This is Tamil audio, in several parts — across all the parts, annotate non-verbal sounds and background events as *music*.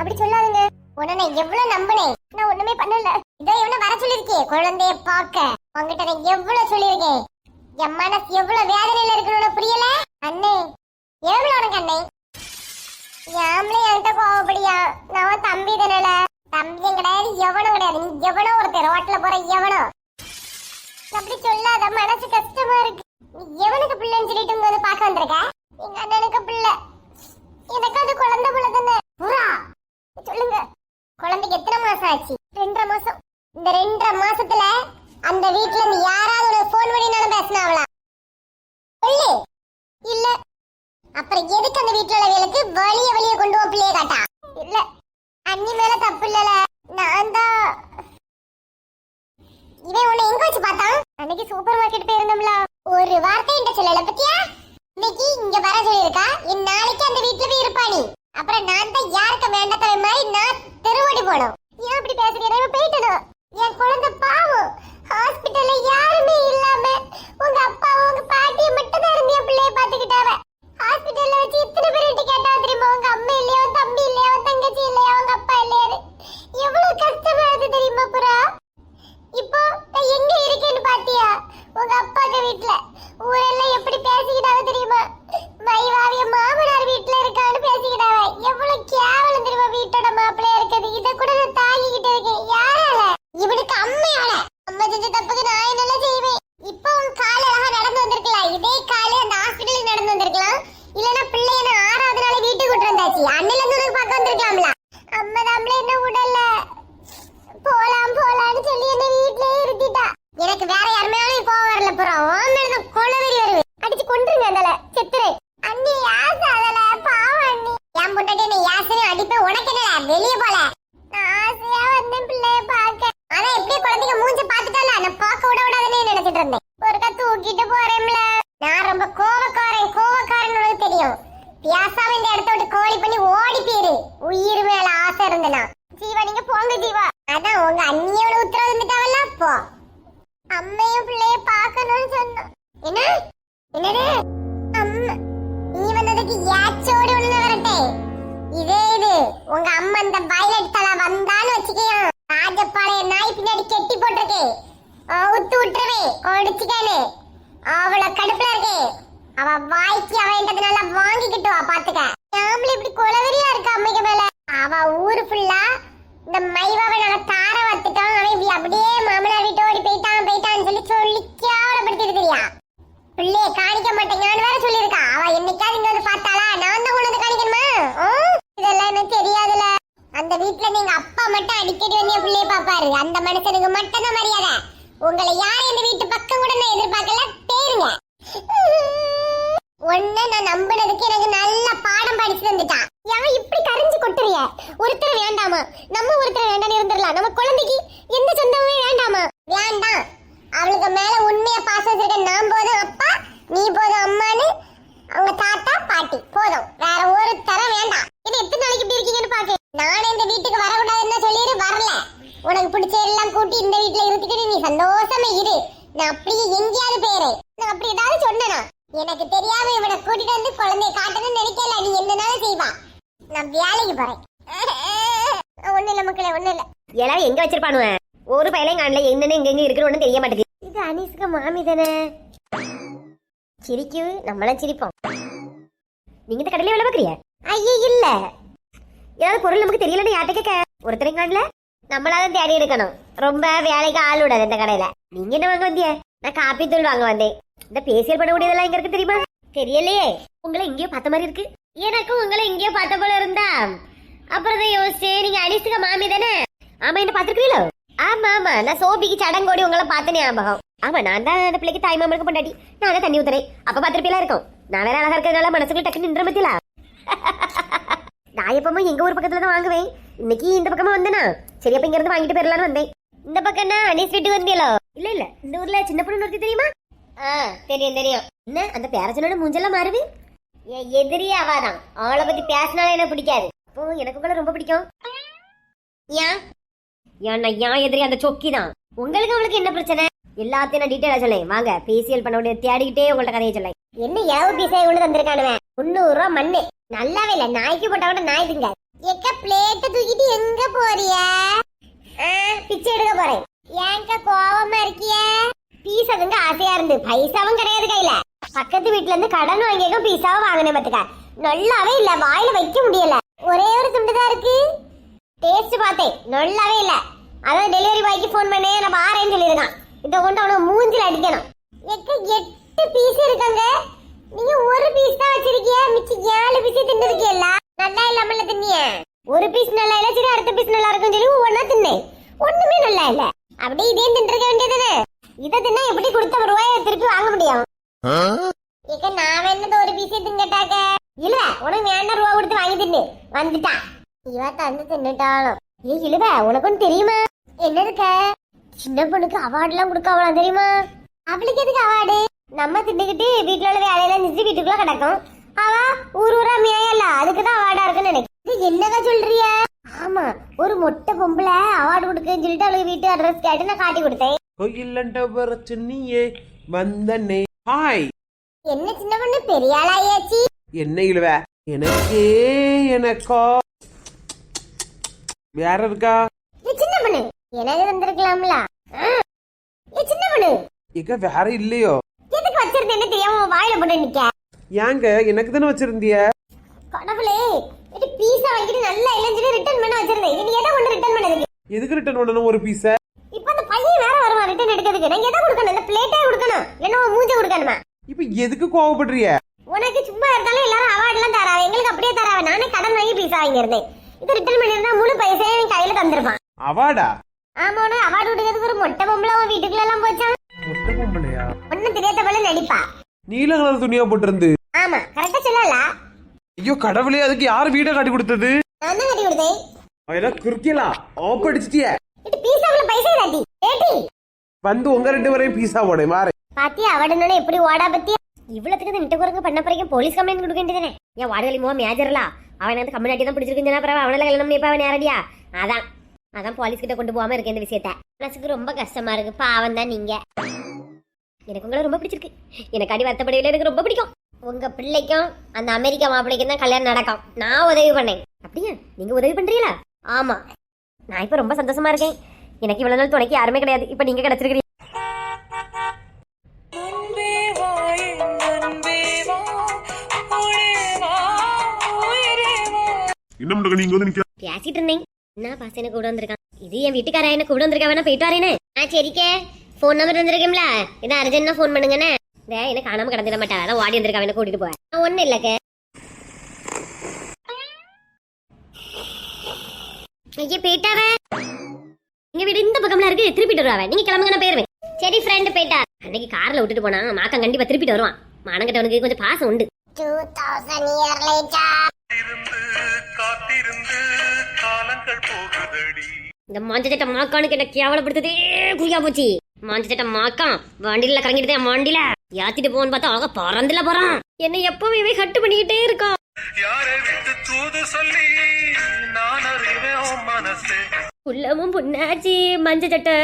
அப்படி சொல்லாதீங்க. உன்னை நான் எவ்வளவு நம்பினேன். நான் ஒண்ணுமே பண்ணல. இதை இவனை வர சொல்லிருக்கே குழந்தைய பார்க்க. உங்ககிட்ட நான் எவ்வளவு சொல்லியிருக்கேன். என் மனசு எவ்வளவு வேதனையில இருக்கணும்னு புரியல? அண்ணே எவ்வளவு உனக்கு அண்ணே? யாமலே என்கிட்ட கோவப்படியா? நான் தம்பி தானல. தம்பியும் கிடையாது எவனும் கிடையாது. நீ எவனோ ஒருத்தர். ரோட்ல போற எவனோ. அப்படி சொல்லாத. மனசு கஷ்டமா இருக்கு. நீ எவனுக்கு பிள்ளைன்னு சொல்லிட்டு இங்க வந்து பார்க்க வந்திருக்க? எங்க அண்ணனுக்கு பிள்ளை. எனக்கு அது குழந்தை பிள்ளை தானே. புறா. சொல்லுங்க. குழந்தைக்கு எத்தனை மாசம் ஆச்சு? ரெண்டரை மாசம். இந்த ரெண்டரை மாசத்துல அந்த வீட்ல இருந்து யாராவது ஒரு போன் வழினாலும் பேசினாவளா? சொல்லு. இல்ல. அப்புறம் எதுக்கு அந்த வீட்ல உள்ளவங்களுக்கு வழிய வழிய கொண்டு போ பிள்ளைய காட்டா? இல்ல. அண்ணி மேல தப்பு இல்லல. நான் தான். இவன் உன்னை எங்க வச்சு பார்த்தான்? அன்னைக்கு சூப்பர் மார்க்கெட் போயிருந்தோம்ல. ஒரு வார்த்தை என்கிட்ட சொல்லல பத்தியா? இன்னைக்கு இங்க வர சொல்லியிருக்கா என் நாளைக்கு அந்த வீட்டுல போய் இருப்பா நீ. அப்புறம் நான் தான் யாருக்கு வேண்டத்தவை மாதிரி நான் தெருவடி போனோம். ஏன் அப்படி பேசுறீங்க? இவன் போயிட்டணும் என் குழந்தை பாவம். ஹாஸ்பிட்டல்ல யாருமே இல்லாம உங்க அப்பா உங்க பாட்டி மட்டும் தான் இருந்து என் பிள்ளைய பாத்துக்கிட்டாவ ஹாஸ்பிட்டல்ல வச்சு இத்தனை பேர் கேட்டா தெரியுமா? உங்க அம்மா இல்லையா? தம்பி இல்லையா? தங்கச்சி இல்லையா? உங்க அப்பா இல்லையா எவ்வளவு கஷ்டமா இருக்கு தெரியுமா புறா இப்போ நான் எங்க இருக்கேன்னு பாத்தியா உங்க அப்பாக்கு வீட்ல ஊரெல்லாம் எப்படி பேசிக்கிட்டாங்க தெரியுமா மைவாவிய மாமனார் வீட்ல இருக்கான்னு பேசிக்கிட்டாவ எவ்வளவு கேவலம் தெரியுமா வீட்டோட மாப்பிள்ளையா இருக்குது இத கூட நான் தாங்கிக்கிட்டு இருக்கேன் யாரால இவனுக்கு அம்மையால அம்மா செஞ்ச தப்புக்கு நான் என்னெல்லாம் செய்வேன் இப்போ உன் கால் அழகா நடந்து வந்திருக்கலாம் இதே காலு அந்த ஹாஸ்பிட்டலுக்கு நடந்து வந்திருக்கலாம் இல்லனா பிள்ளைய நான் ஆறாவது நாள் வீட்டுக்கு விட்டு வந்தாச்சு அண்ணில இருந்து உனக்கு பார்க்க வந்திருக்கலாம்ல அம்மா தாம்ல என்ன விடல போலாம் போலாம்னு சொல்லி என்ன வீட்லயே இருத்திட்டா எனக்கு வேற யாருமே போக வரல புறம் உன் மேல தான் கொலவெறி வருது அடிச்சு கொன்றுங்க அதல செத்துரு அண்ணி யாச அதல பாவம் அண்ணி என் பொண்டாட்டி என்ன யாசனே அடிப்பேன் உனக்கு என்னடா வெளிய போல. நான் ஆசையா வந்தேன் பிள்ளைய பார்க்க. ஆனா எப்படி குழந்தைங்க மூஞ்ச பார்த்துட்டால நான் பார்க்க விட விடாதுன்னு நினைச்சிட்டு இருந்தேன். ஒருக்கா தூக்கிட்டு போறேன்ல நான் ரொம்ப கோவக்காரன் கோவக்காரன் உனக்கு தெரியும். பியாசாம இந்த இடத்த விட்டு கோழி பண்ணி ஓடி போயிரு. உயிர் மேல ஆசை இருந்தனா ஜீவா நீங்க போங்க ஜீவா. அதான் உங்க அண்ணியோட உத்தரவு இருந்துட்டாவல்ல அப்போ அம்மையும் பிள்ளைய பார்க்கணும்னு சொன்னோம் என்ன? என்னது? அம்மா நீ வந்ததுக்கு யாச்சோடி ஒண்ணு வரட்டே இதே உங்க அம்மா இந்த வயலட் தலை வந்தான்னு வச்சுக்கையா. ராஜபாளைய நாய் பின்னாடி கெட்டி போட்டிருக்கு. உத்து விட்டுருவே ஒடிச்சுக்கானு அவள கடுப்புல இருக்கு. அவ வாய்க்கு அவன்றது வாங்கிக்கிட்டு வா பாத்துக்க. நாமளும் இப்படி குளவெறியா இருக்கா அம்மைக்கு மேல? அவ ஊரு ஃபுல்லா இந்த மைவாவை நாங்க தார வத்துட்டோம் அவன் இப்படி அப்படியே மாமனார் வீட்டு ஓடி போயிட்டான் போயிட்டான்னு சொல்லி சொல்லி கேவலப்படுத்தி இருக்கிறியா. பிள்ளைய காணிக்க மாட்டேங்கான்னு வேற சொல்லியிருக்கா. அவ என்னைக்காவது இங்க வந்து பார்த்தாளா? நான் தான் கொண்டு வந்து காணிக்கணுமா ஆ? இதெல்லாம் எனக்கு தெரியாதுல வீட்டுல நீங்க அப்பா மட்டும் அடிக்கடி வந்து என் பிள்ளைய பாப்பாரு அந்த மனுஷனுக்கு மட்டும் தான் மரியாதை. உங்களை யார் இந்த வீட்டு பக்கம் கூட நான் எதிர்பார்க்கல? பேருங்க. ஒண்ணு நான் நம்பினதுக்கு எனக்கு நல்ல பாடம் படிச்சு தந்துட்டான் ஏன் இப்படி கரைஞ்சு கொட்டுறிய? ஒருத்தர் வேண்டாமா? நம்ம ஒருத்தர் வேண்டாம் இருந்துடலாம். நம்ம குழந்தைக்கு எந்த சொந்தமுமே வேண்டாம் அவளுக்கு மேல உண்மையா பாசம் வச்சிருக்க நான் போதும் அப்பா நீ போதும் அம்மான்னு அவங்க தாத்தா பாட்டி போதும் வேற ஒரு தர வேண்டாம் இது எத்தனை நாளைக்கு இப்படி இருக்கீங்கன்னு பாக்க நானே இந்த வீட்டுக்கு வரக்கூடாதுன்னு சொல்லிடு வரல உனக்கு பிடிச்ச எல்லாம் கூட்டி இந்த வீட்டுல இருந்துக்கிட்டு நீ சந்தோஷமா இரு நான் அப்படியே எங்கேயாவது போயிறேன் நான் அப்படி ஏதாவது சொன்னனா எனக்கு தெரியாம இவனை கூட்டிட்டு வந்து குழந்தைய காட்டணும்னு நினைக்கல. நீ என்னனாலும் செய்வா. நான் வேலைக்கு போறேன். *laughs* ஒண்ணு இல்ல மக்களே ஒண்ணு இல்ல. எல்லாரும் எங்க வச்சிருப்பானுவ? ஒரு பையலையும் காணல. என்னன்னு எங்க எங்க இருக்குன்னு தெரிய மாட்டேங்குது. இது அனிஸ்க்கு மாமி தானே. சிரிக்கு. நம்மளாம் சிரிப்போம். நீங்க இந்த கடையில வேலை பாக்குறிய ஐயே இல்ல. ஏதாவது பொருள் நமக்கு தெரியலன்னு யார்ட்ட கேட்க? ஒருத்தரையும் காணல? நம்மளாதான் தேடி எடுக்கணும். ரொம்ப வேலைக்கு ஆள் விடாது இந்த கடையில. நீங்க என்ன வாங்க வந்திய? நான் காப்பி தூள் வாங்க வந்தேன். இந்த பேசியல் பண்ண முடியாதெல்லாம் எங்க இருக்கு தெரியுமா? தெரியலையே. உங்களை எங்கேயோ பார்த்த மாதிரி இருக்கு. எனக்கும் உங்களை எங்கேயோ பார்த்த போல இருந்தா. அப்புறம் தான் யோசிச்சேன் நீங்க அனிஸ்துக்க மாமி தானே? ஆமா என்ன பாத்துருக்கீங்களோ ஆமா ஆமா. நான் சோபிக்கு சடங்கோடி உங்களை பார்த்த ஞாபகம் ஆமா நான் தான் அந்த பிள்ளைக்கு தாய் மாமனுக்கு பொண்டாட்டி. நான் தான் தண்ணி ஊத்துறேன். அப்ப பாத்திருப்பீங்களா இருக்கும். நான் வேற அழகா இருக்கிறதுனால மனசுக்கு டக்குன்னு நின்ற மத்தியில *laughs* நான் எப்பவுமே எங்க ஊர் பக்கத்துல தான் வாங்குவேன். இன்னைக்கு இந்த பக்கமா வந்தேனா? சரி அப்ப இங்க இருந்து வாங்கிட்டு போயிடலாம்னு வந்தேன். இந்த பக்கம்னா அனிஷ் வீட்டுக்கு வந்தியலோ இல்ல இல்ல. இந்த ஊர்ல சின்ன பொண்ணு ஒருத்தி தெரியுமா? ஆ தெரியும் தெரியும். என்ன அந்த பேரச்சனோட மூஞ்செல்லாம் மாறுது? என் எதிரி அவாதான் அவளை பத்தி பேசினாலே எனக்கு பிடிக்காது. அப்போ எனக்கு கூட ரொம்ப பிடிக்கும். ஏன்? ஏன் எதிரி அந்த சொக்கி தான்? உங்களுக்கு அவளுக்கு என்ன பிரச்சனை? எல்லாத்தையும் நான் டீட்டெயிலா சொல்லேன் வாங்க பேசியல் பண்ண முடியாது தேடிக்கிட்டே உங்கள்ட்ட கதையை சொல்லேன் என்ன ஏவு பீசா இவ்வளவு தந்திருக்கானுவன் முந்நூறு ரூபா மண்ணு. நல்லாவே இல்ல. நாய்க்கு போட்டா கூட நாய் திங்க. எக்க பிளேட் தூக்கிட்டு எங்க போறிய? பிச்சை எடுக்க போறேன். ஏங்க கோவமா இருக்கிய? பீஸ் அதுங்க ஆசையா இருந்து. பைசாவும் கிடையாது கையில. பக்கத்து வீட்ல இருந்து கடன் வாங்கியிருக்க பீஸாவை வாங்கினேன் பாத்துக்க. நல்லாவே இல்ல வாயில வைக்க முடியல. ஒரே ஒரு துண்டு தான் இருக்கு. டேஸ்ட் பார்த்தேன் நல்லாவே இல்ல. அதான் டெலிவரி பாய்க்கு ஃபோன் பண்ணி நான் ஆறேன்னு சொல்லியிருக்கான் இதை கொண்டு அவனை மூஞ்சில் அடிக்கணும். எக்க எட்டு பீஸ் இருக்காங்க. நீங்க ஒரு பீஸ் தான் வச்சிருக்கிய? மிச்சம் ஏழு பீஸ் தின்னுருக்கீல்ல நல்லா இல்லாமல தின்னிய? ஒரு பீஸ் நல்லா இல்ல சரி அடுத்த பீஸ் நல்லா இருக்கும் சொல்லி ஒவ்வொன்னா தின்னேன். ஒண்ணுமே நல்லா இல்ல. அப்படியே இதே தின்றுக்க வேண்டியதுதானே? இதை தின்னா எப்படி கொடுத்த ஒரு ரூபாயை திருப்பி வாங்க முடியும்? எக்க நான் வேணது ஒரு பீஸ் திங்கட்டாக்க இல்ல உனக்கு வேண்டாம் ரூபா கொடுத்து வாங்கி தின்னு. வந்துட்டான் இவ தந்து தின்னுட்டாலும். ஏய் இழுவ உனக்கு ஒண்ணு தெரியுமா? என்னதுக்க? சின்ன பொண்ணுக்கு அவார்ட் எல்லாம் கொடுக்க தெரியுமா? அவளுக்கு எதுக்கு அவார்டு நம்ம தின்னுக்கிட்டு வீட்டுல உள்ள வேலையெல்லாம் செஞ்சு வீட்டுக்குள்ள கிடக்கும். அவ ஊர் ஊரா மேயல்ல அதுக்கு தான் அவார்டா இருக்குன்னு நினைக்கிறேன். இது என்னக்கா சொல்றிய? ஆமா ஒரு மொட்டை பொம்பளை அவார்டு கொடுக்குன்னு சொல்லிட்டு அவளுக்கு வீட்டு அட்ரஸ் கேட்டு நான் காட்டி கொடுத்தேன். வர சொன்னியே வந்தனே. ஹாய் என்ன சின்ன பொண்ணு? பெரிய ஆளாயாச்சு. என்ன இழுவ? எனக்கே எனக்கா? வேற இருக்கா? ஏய், சின்ன பொண்ணு. எனக்கு வந்திருக்கலாம்ல. ஆ. சின்ன பொண்ணு. இக்க வேற இல்லையோ? எதுக்கு வச்சிருந்தேன்னு தெரியாம உன் வாயில போட்டு நிக்க? ஏங்க எனக்கு தானே வச்சிருந்திய? கடவுளே. இது பீஸா வாங்கிட்டு நல்லா இல்லைன்னு சொல்லி ரிட்டர்ன் பண்ண வச்சிருந்தேன். இது நீ எதை கொண்டு ரிட்டர்ன் பண்ணதுக்கு? எதுக்கு ரிட்டர்ன் பண்ணணும் ஒரு பீஸ இப்ப அந்த பையன் வேற வருவான் ரிட்டர்ன் எடுக்கிறதுக்கு. நான் எதை கொடுக்கணும்? இந்த பிளேட்டே கொடுக்கணும். என்ன மூஞ்ச கொடுக்கணுமா? இப்ப எதுக்கு கோவப்படுறிய உனக்கு சும்மா இருந்தாலும் எல்லாரும் அவார்ட் எல்லாம் தராவ எங்களுக்கு அப்படியே தராவ நானே கடன் வாங்கி பீஸா வாங்கியிருந்தேன். இது ரிட்டர்ன் பண்ணிருந்தா முழு பைசையும் என் கையில தந்திருப்பான். அவாடா ஆமா உனக்கு அவார்டு கொடுக்கறதுக்கு ஒரு மொட்டை பொம்பளை உன் வீட்டுக்குள்ள எல்லாம் போச்சான் மொட்டை பொம்பளையா? ஒன்னும் தெரியாத போல நடிப்பா. நீல கலர் துணியா போட்டிருந்து? ஆமா கரெக்டா சொல்லல. ஐயோ கடவுளே அதுக்கு யார் வீடை காட்டி கொடுத்தது? நான் தான் கட்டி கொடுத்தேன். அதெல்லாம் குறுக்கலாம் ஆப் அடிச்சிட்டிய. இது பீஸாவுல பைசா தாட்டி ஏட்டி? வந்து உங்க ரெண்டு பேரையும் பீஸா போட மாறேன் பாத்தியா அவார்டுன்னு எப்படி ஓடா பத்தியா? இவ்வளவுக்கு இந்த நிட்ட குரங்கு பண்ண பிறகு போலீஸ் கம்ப்ளைண்ட் கொடுக்க வேண்டியதானே ஏன் வாடகை மோ மேஜர்லா? அவன் வந்து கம்யூனிட்டி தான் பிடிச்சிருக்குன்னு அப்புறம் அவனால கல்யாணம் பண்ணி அவன் நேரடியா? அதான். அதான் போலீஸ் கிட்ட கொண்டு போகாம இருக்கேன் இந்த விஷயத்த. மனசுக்கு ரொம்ப கஷ்டமா இருக்கு பாவம் தான் நீங்க. எனக்கு உங்களை ரொம்ப பிடிச்சிருக்கு. எனக்கு அடி வருத்தப்படவில்லை எனக்கு ரொம்ப பிடிக்கும். உங்க பிள்ளைக்கும் அந்த அமெரிக்கா மாப்பிள்ளைக்கும் தான் கல்யாணம் நடக்கும். நான் உதவி பண்ணேன். அப்படியா? நீங்க உதவி பண்றீங்களா? ஆமா. நான் இப்ப ரொம்ப சந்தோஷமா இருக்கேன். எனக்கு இவ்வளவு நாள் துணைக்கு யாருமே கிடையாது. இப்ப நீங்க என்ன வந்து நிக்க பேசிட்டு இருந்தேன். என்ன பாச என்ன கூட வந்திருக்கான்? இது என் வீட்டுக்காரா என்ன கூட வந்திருக்கா? வேணா போயிட்டு வரேனே. ஆ சரிக்கே. ஃபோன் நம்பர் வந்திருக்கேன்ல இது அர்ஜென்ட்னா ஃபோன் பண்ணுங்கண்ணே. என்ன காணாம கடந்துட மாட்டா. அதான் ஓடி வந்திருக்கா வேணா கூட்டிட்டு போவேன் ஒன்னும் இல்லக்கே. ஐயா போயிட்டாவே. எங்க வீடு இந்த பக்கம்ல இருக்கு திருப்பிட்டு வருவாவே. நீங்க கிளம்புங்க நான் போயிருவேன். சரி ஃப்ரெண்ட் போயிட்டா. அன்னைக்கு கார்ல விட்டுட்டு போனா மாக்கம் கண்டிப்பா திருப்பிட்டு வருவான். மானங்கிட்டவனுக்கு கொஞ்சம் பாசம் உண்டு. டூ தௌசண்ட் இயர் லேட்டா இருந்து காத்திருந்து காலங்கள் போகுதடி. இந்த மாஞ்ச சட்டை மாக்கானுக்கு என்ன கேவலப்படுத்துதே குடியா போச்சு. மாஞ்ச சட்டை மாக்கான் வண்டியில கறங்கிட்டு என் வண்டியில. ஏத்திட்டு போன்னு பார்த்தா அழகா பறந்துல போறான். என்ன எப்பவுமே கட்டு பண்ணிக்கிட்டே இருக்கான். யாரை விட்டு தூது சொல்லி நான் உள்ளமும் புண்ணாச்சி மஞ்ச சட்டை.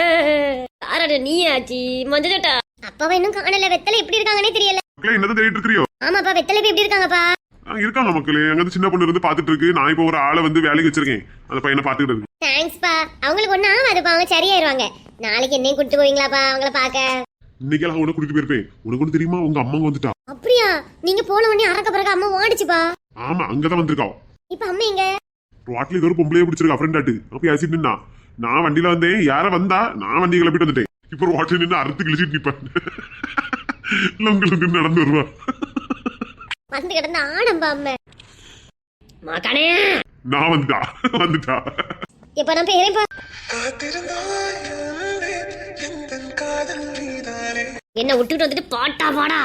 யாரட நீ ஆச்சி? மஞ்ச சட்டை. அப்பாவை இன்னும் காணல. வெத்தலை எப்படி இருக்காங்கன்னே தெரியல. மக்களே என்னதான் தேடிட்டு இருக்கிறியோ? ஆமாப்பா வெத்தலை இப்ப எப்படி இருக்காங்கப்பா? ஆ, இருக்காங்க மக்களே. அங்க சின்ன பொண்ணு இருந்து பாத்துட்டு இருக்கு. நான் இப்போ ஒரு ஆளை வந்து வேலைக்கு வச்சிருக்கேன். அந்த பையனை பாத்துக்கிட்டு இருக்கு. தேங்க்ஸ்ப்பா அவங்களுக்கு ஒண்ணு ஆகாதுப்பா. அவங்க சரியாயிருவாங்க. நாளைக்கு என்னையும் கூட்டு போவீங்களாப்பா அவங்கள பாக்க இன்னைக்கு எல்லாம் உனக்கு கூட்டிட்டு போயிருப்பேன். உனக்கு ஒண்ணு தெரியுமா? உங்க அம்மா வந்துட்டா. அப்படியா? நீங்க போன உடனே அறக்க பிறகு அம்மா ஓடிச்சுப்பா. ஆமா அங்கதான் வந்திருக்கா. இப்ப அம்மா எங்க? ரோட்ல ஏதோ ஒரு பொம்பளையே பிடிச்சிருக்கா ஃப்ரெண்ட் ஆட்டு. அப்ப பேசிட்டு நின்னா. நான் வண்டியில வந்தேன் யார வந்தா நான் வண்டி கிளப்பிட்டு வந்துட்டேன். இப்போ ரோட்ல நின்று அறுத்து கிழிச்சிட்டு நிப்பேன். லொங்கு லொங்கு நடந்து வருவா. வந்து கிடந்த ஆடம்பா அம்மா. மாக்கானே நான் வந்துட்டா வந்துட்டா. இப்ப நான் பேரேப்பா என்ன விட்டுட்டு வந்துட்டு பாட்டா பாடா.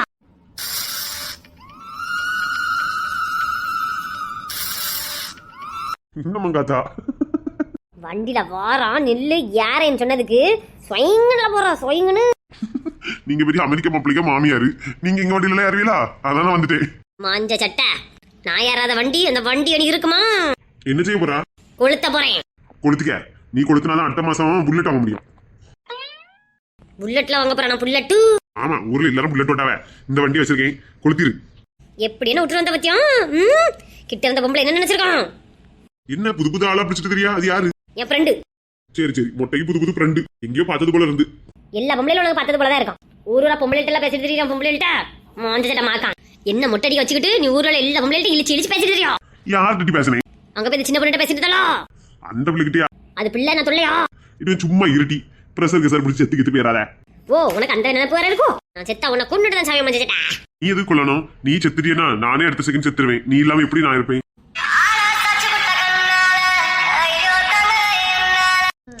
இன்னமும் காத்தா வண்டியில வாரான் நெல்லு யாரேன்னு சொன்னதுக்கு ஸ்வயங்கல போறான் ஸ்வயங்கன்னு நீங்க பெரிய அமெரிக்க மாப்பிள்ளைக்க மாமியாரு. நீங்க எங்க வண்டியில ஏறுவீங்களா அதான் வந்துட்டேன். மாஞ்ச சட்டை. நான் யாராத வண்டி அந்த வண்டி எனக்கு இருக்குமா? என்ன செய்ய போறா? கொளுத்த போறேன். கொளுத்துக்க. நீ கொளுத்துனாதான் அடுத்த மாசம் புல்லட் வாங்க முடியும். புல்லட்ல வாங்க போறேன் புல்லட்டு. ஆமா ஊர்ல எல்லாரும் புல்லட் ஓட்டாவ. இந்த வண்டி வச்சிருக்கேன். கொளுத்திரு. எப்படின்னு விட்டு வந்த பத்தியம் கிட்ட இருந்த பொம்பளை என்ன நினைச்சிருக்கான்? என்ன புது புது ஆளா பிடிச்சிட்டு தெரியா? அது யாரு? என் ஃப்ரெண்டு சரி சரி. மொட்டைக்கு புது புது ஃப்ரெண்டு எங்கேயோ பார்த்தது போல இருந்து. எல்லா பொம்பளையில உனக்கு பார்த்தது போல தான் இருக்கும் ஊர்ல பொம்பளைகிட்ட எல்லாம் பேசிட்டு தெரியும் பொம்பளைகிட்ட மாஞ்ச சட்டை மாக்கான். என்ன மொட்டடி வச்சுக்கிட்டு நீ ஊர்ல எல்லா பொம்பளைகிட்ட இழிச்சு இழிச்சு பேசிட்டு தெரியும் யார்கிட்ட பேசினேன் அங்க போய் சின்ன பொண்ணுகிட்ட பேசிட்டு இருந்தாலோ அந்த பிள்ளைகிட்டயா? அது பிள்ளை நான் சொல்லையா இது சும்மா இருட்டி. பிரஷர் கசர் பிடிச்சி செத்து கித்து போயிடாத ஓ உனக்கு அந்த நினைப்பு வேற இருக்கும்? நான் செத்தா உன்னை கொண்டுட்டு தான் சாமி மஞ்ச நீ எதுக்கு கொள்ளணும் நீ செத்துட்டியனா நானே அடுத்த செகண்ட் செத்துருவேன். நீ இல்லாம எப்படி நான் இருப்பேன்?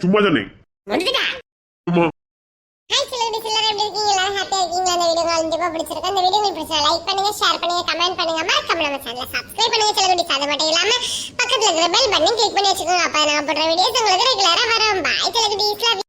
சும்மா தானே மஞ்சட்டா சும்மா ஹாய் சிலர் சிலர் எப்படி இருக்கீங்க? எல்லாரும் ஹாப்பியா இருக்கீங்களா? இந்த வீடியோ கண்டிப்பா பிடிச்சிருக்கு இந்த வீடியோ உங்களுக்கு பிடிச்சா லைக் பண்ணுங்க ஷேர் பண்ணுங்க கமெண்ட் பண்ணுங்க. மறக்காம நம்ம சேனலை சப்ஸ்கிரைப் பண்ணுங்க. சில குட்டி அது மட்டும் இல்லாம பக்கத்துல இருக்கிற பெல் பட்டன் கிளிக் பண்ணி வச்சுக்கோங்க. அப்ப நான் போடுற வீடியோஸ் உங்களுக்கு ரெகுலரா வரும். பாய் சில